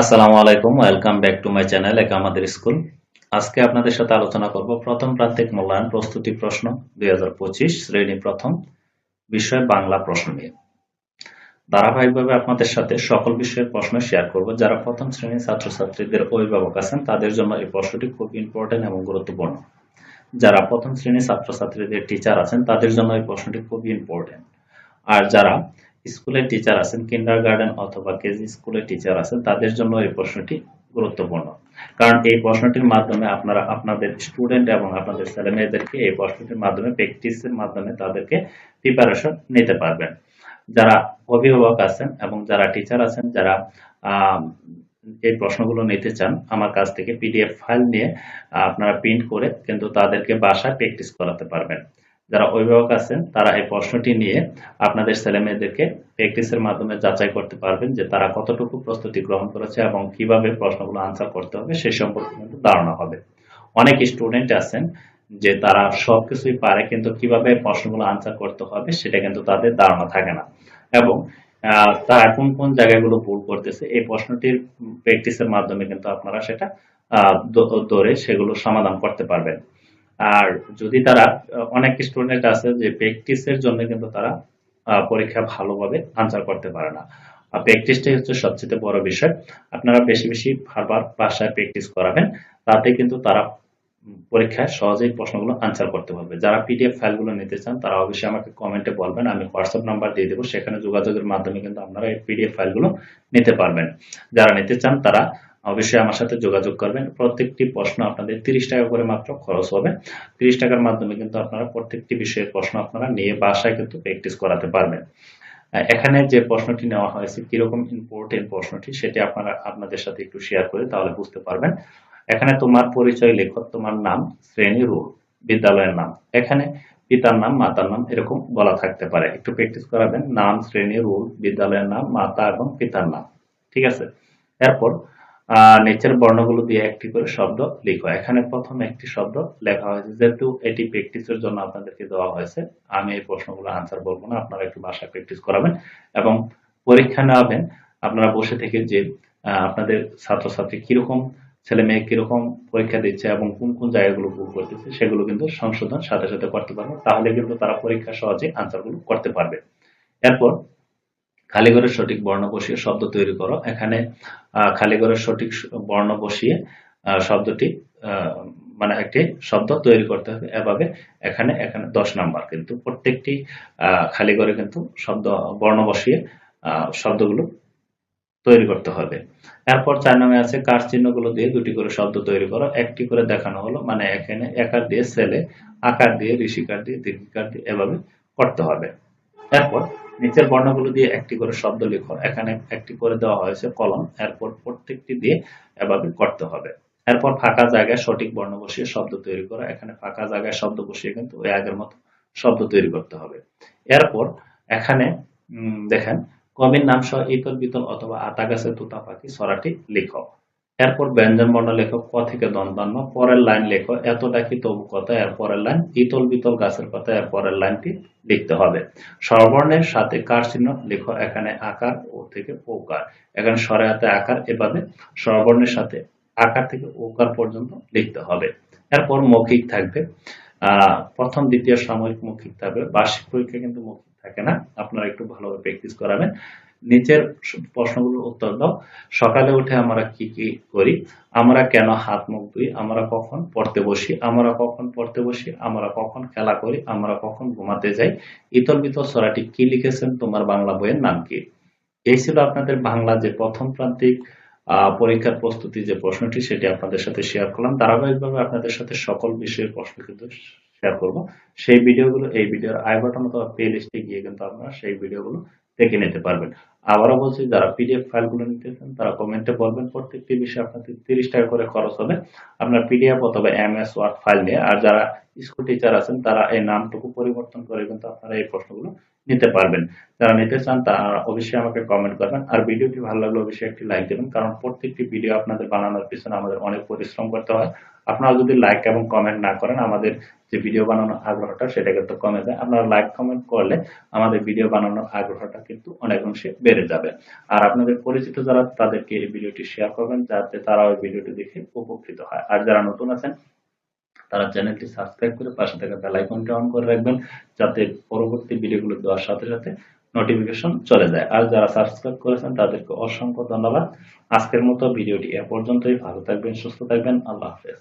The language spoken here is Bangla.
আসসালামু আলাইকুম, welcome back to my channel এক আমাদের স্কুল। আজকে আপনাদের সাথে আলোচনা করব প্রথম প্রান্তিক মূল্যায়ন প্রস্তুতি প্রশ্ন দুই শ্রেণি প্রথম বিষয় বাংলা প্রশ্ন নিয়ে। ধারাবাহিকভাবে আপনাদের সাথে সকল বিষয়ের প্রশ্ন শেয়ার করব। যারা প্রথম শ্রেণির ছাত্রছাত্রীদের অভিভাবক আছেন, তাদের জন্য এই প্রশ্নটি খুব ইম্পর্টেন্ট এবং গুরুত্বপূর্ণ। যারা প্রথম শ্রেণির ছাত্রছাত্রীদের টিচার আছেন, তাদের জন্য এই প্রশ্নটি খুব ইম্পর্টেন্ট আর যারা স্কুলের টিচার আছেন কিন্ডার গার্ডেন অথবা কেজি স্কুলের টিচার আছেন, তাদের জন্য এই প্রশ্নটি গুরুত্বপূর্ণ। কারণ এই প্রশ্নটির মাধ্যমে আপনারা, আপনাদের স্টুডেন্ট এবং আপনাদের ছেলে মেয়েদেরকে এই প্রশ্নটির মাধ্যমে প্র্যাকটিসের মাধ্যমে তাদেরকে প্রিপারেশন নিতে পারবেন। যারা অভিভাবক আছেন এবং যারা টিচার আছেন, যারা এই প্রশ্নগুলো নিতে চান, আমার কাছ থেকে পিডিএফ ফাইল নিয়ে আপনারা প্রিন্ট করে কিন্তু তাদেরকে বাসায় প্র্যাকটিস করাতে পারবেন। যারা অভিভাবক আছেন, তারা এই প্রশ্নটি নিয়ে আপনাদের ছেলে মেয়েদেরকে প্র্যাকটিসের মাধ্যমে যাচাই করতে পারবেন যে তারা কতটুকু প্রস্তুতি গ্রহণ করেছে এবং কীভাবে প্রশ্নগুলো আনসার করতে হবে, সে সম্পর্কে কিন্তু ধারণা হবে। অনেক স্টুডেন্ট আছেন যে তারা সবকিছুই পারে কিন্তু কীভাবে প্রশ্নগুলো আনসার করতে হবে, সেটা কিন্তু তাদের ধারণা থাকে না। এবং তারা কোন কোন জায়গাগুলো ভুল করতেছে, এই প্রশ্নটির প্র্যাকটিসের মাধ্যমে কিন্তু আপনারা সেটা ধরে সেগুলো সমাধান করতে পারবেন। আর যদি তারা অনেক স্টুডেন্ট আছে যে প্র্যাকটিসের জন্য কিন্তু তারা পরীক্ষা ভালোভাবে আনসার করতে পারে না। প্র্যাকটিসটাই হচ্ছে সবচেয়ে বড় বিষয়। আপনারা বেশি বেশি বারবার বাসায় প্র্যাকটিস করাবেন, তাতে কিন্তু তারা পরীক্ষায় সহজেই প্রশ্নগুলো আনসার করতে পারবে। যারা পিডিএফ ফাইলগুলো নিতে চান, তারা অবশ্যই আমাকে কমেন্টে বলবেন, আমি হোয়াটসঅ্যাপ নাম্বার দিয়ে দেবো। সেখানে যোগাযোগের মাধ্যমে কিন্তু আপনারা এই পিডিএফ ফাইলগুলো নিতে পারবেন। যারা নিতে চান, তারা অবশ্যই আমার সাথে যোগাযোগ করবেন। প্রত্যেকটি প্রশ্ন আপনাদের তিরিশ টাকা করে মাত্র খরচ হবে। তিরিশ টাকার মাধ্যমে কিন্তু আপনারা প্রত্যেকটি বিষয়ের প্রশ্ন আপনারা নিয়ে বাসায় কিন্তু প্র্যাকটিস করাতে পারবেন। এখানে যে প্রশ্নটি নেওয়া হয়েছে, কীরকম ইম্পর্টেন্ট প্রশ্নটি, সেটি আপনারা আপনাদের সাথে একটু শেয়ার করে তাহলে বুঝতে পারবেন। এখানে তোমার পরিচয় লেখক, তোমার নাম, শ্রেণি রুল বিদ্যালয়ের নাম। এখানে পিতার নাম, মাতার নাম এরকম বলা থাকতে পারে। একটু প্র্যাকটিস করাবেন। নাম, শ্রেণি রুল বিদ্যালয়ের নাম, মাতা এবং পিতার নাম। ঠিক আছে? এরপর নিচের বর্ণগুলো দিয়ে একটি করে শব্দ লিখো। এখানে প্রথম একটি শব্দ লেখা হয়েছে, যেহেতু এটি প্র্যাকটিসের জন্য আপনাদেরকে দেওয়া হয়েছে, আমি এই প্রশ্নগুলো আনসার বলব না, আপনারা একটু বাসায় প্র্যাকটিস করাবেন এবং পরীক্ষা নেওয়াবেন। আপনারা বসে থেকে যে আপনাদের ছাত্রছাত্রী কীরকম, ছেলে মেয়ে কীরকম পরীক্ষা দিচ্ছে এবং কোন কোন জায়গাগুলো ভুল করতেছে, সেগুলো কিন্তু সংশোধন সাথে সাথে করতে পারবে। তাহলে কিন্তু তারা পরীক্ষা সহজে আনসারগুলো করতে পারবে। এরপর খালি ঘরের সঠিক বর্ণ বসিয়ে শব্দ তৈরি করো। এখানে খালি ঘরের সঠিক বর্ণ বসিয়ে শব্দটি মানে একটি শব্দ তৈরি করতে হবে। এভাবে এখানে এখানে দশ নাম্বার কিন্তু প্রত্যেকটি খালি ঘরে কিন্তু শব্দ, বর্ণ বসিয়ে শব্দগুলো তৈরি করতে হবে। এরপর চার নামে আছে, কার চিহ্নগুলো দিয়ে দুটি করে শব্দ তৈরি করো। একটি করে দেখানো হলো মানে এখানে একার দিয়ে ছেলে, আকার দিয়ে, ঋষিকার দিয়ে, দীর্ঘিকার দিয়ে, এভাবে করতে হবে। এরপর নিচের বর্ণগুলো দিয়ে একটি করে শব্দ লিখো। এখানে একটি করে দেওয়া হয়েছে কলম। এরপর প্রত্যেকটি দিয়ে এভাবে করতে হবে। এরপর ফাঁকা জায়গায় সঠিক বর্ণ বসিয়ে শব্দ তৈরি করো। এখানে ফাঁকা জায়গায় শব্দ বসিয়ে কিন্তু ওই আগের মতো শব্দ তৈরি করতে হবে। এরপর এখানে দেখেন কবির নাম সহ ইতল বিতল অথবা আতা গাছের তুতা পাখি সরাটি লিখো। এরপর ব্যঞ্জন বর্ণ লেখো ক থেকে দন্তান্ন পরের লাইন লেখো, এতটা কি তবু কথা এর পরের লাইন, ইতল বিতল গাছের কথা এর পরের লাইনটি লিখতে হবে। স্বরবর্ণের সাথে কার চিহ্ন? লেখো এখানে আকার ও থেকে ওকার এখানে স্বরে হাতে আকার এভাবে স্বরবর্ণের সাথে আকার থেকে ওকার পর্যন্ত লিখতে হবে। এরপর মৌখিক থাকবে। প্রথম, দ্বিতীয় সাময়িক মৌখিক থাকবে। বার্ষিক পরীক্ষা কিন্তু মৌখিক থাকে না। আপনারা একটু ভালোভাবে প্র্যাকটিস করাবেন। নিচের প্রশ্নগুলোর উত্তর দাও। সকালে উঠে আমরা কি কি করি? আমরা কেন হাত মুখ ধুই? আমরা কখন পড়তে বসি? আমরা কখন পড়তে বসি? আমরা কখন খেলা করি? আমরা কখন ঘুমাতে যাই? ইতল বিতল সরাটি কি লিখেছেন? তোমার বাংলা বইয়ের নাম কি? এই ছিল আপনাদের বাংলা যে প্রথম প্রান্তিক পরীক্ষার প্রস্তুতি যে প্রশ্নটি, সেটি আপনাদের সাথে শেয়ার করলাম। ধারাবাহিকভাবে আপনাদের সাথে সকল বিষয়ের প্রশ্ন কিন্তু শেয়ার করব। সেই ভিডিওগুলো, এই ভিডিওর আই বাটন অথবা প্লে লিস্টে গিয়ে কিন্তু আপনারা সেই ভিডিওগুলো দেখে নিতে পারবেন। আবারও বলছি, যারা পিডিএফ ফাইলগুলো নিতে চান, তারা কমেন্টে বলবেন, প্রত্যেকটি বিষয়ে আপনাদের তিরিশ টাকা করে খরচ হবে। আপনার পিডিএফ অথবা এমএস ওয়ার্ড ফাইল নিয়ে, আর যারা স্কুল টিচার আছেন, তারা এই নামটুকু পরিবর্তন করে কিন্তু আপনারা এই প্রশ্নগুলো নিতে পারবেন। যারা নিতে চান তারা অবশ্যই আমাকে কমেন্ট করবেন। আর ভিডিওটি ভালো লাগলে অবশ্যই একটি লাইক দেবেন, কারণ প্রত্যেকটি ভিডিও আপনাদের বানানোর পিছনে আমাদের অনেক পরিশ্রম করতে হয়। আপনারা যদি লাইক এবং কমেন্ট না করেন, আমাদের যে ভিডিও বানানোর আগ্রহটা সেটা কিন্তু কমে যায়। আপনারা লাইক কমেন্ট করলে আমাদের ভিডিও বানানোর আগ্রহটা কিন্তু অনেক অংশে বেড়ে যাবে। আর আপনাদের পরিচিত যারা, তাদেরকে এই ভিডিওটি শেয়ার করবেন, যাতে তারা ওই ভিডিওটি দেখে উপকৃত হয়। আর যারা নতুন আছেন, তারা চ্যানেলটি সাবস্ক্রাইব করে পাশে থাকা বেল আইকনটি অন করে রাখবেন, যাতে পরবর্তী ভিডিওগুলো দেওয়ার সাথে সাথে নোটিফিকেশন চলে যায়। আর যারা সাবস্ক্রাইব করেছেন, তাদেরকে অসংখ্য ধন্যবাদ। আজকের মতো ভিডিওটি এ পর্যন্তই। ভালো থাকবেন, সুস্থ থাকবেন। আল্লাহ হাফেজ।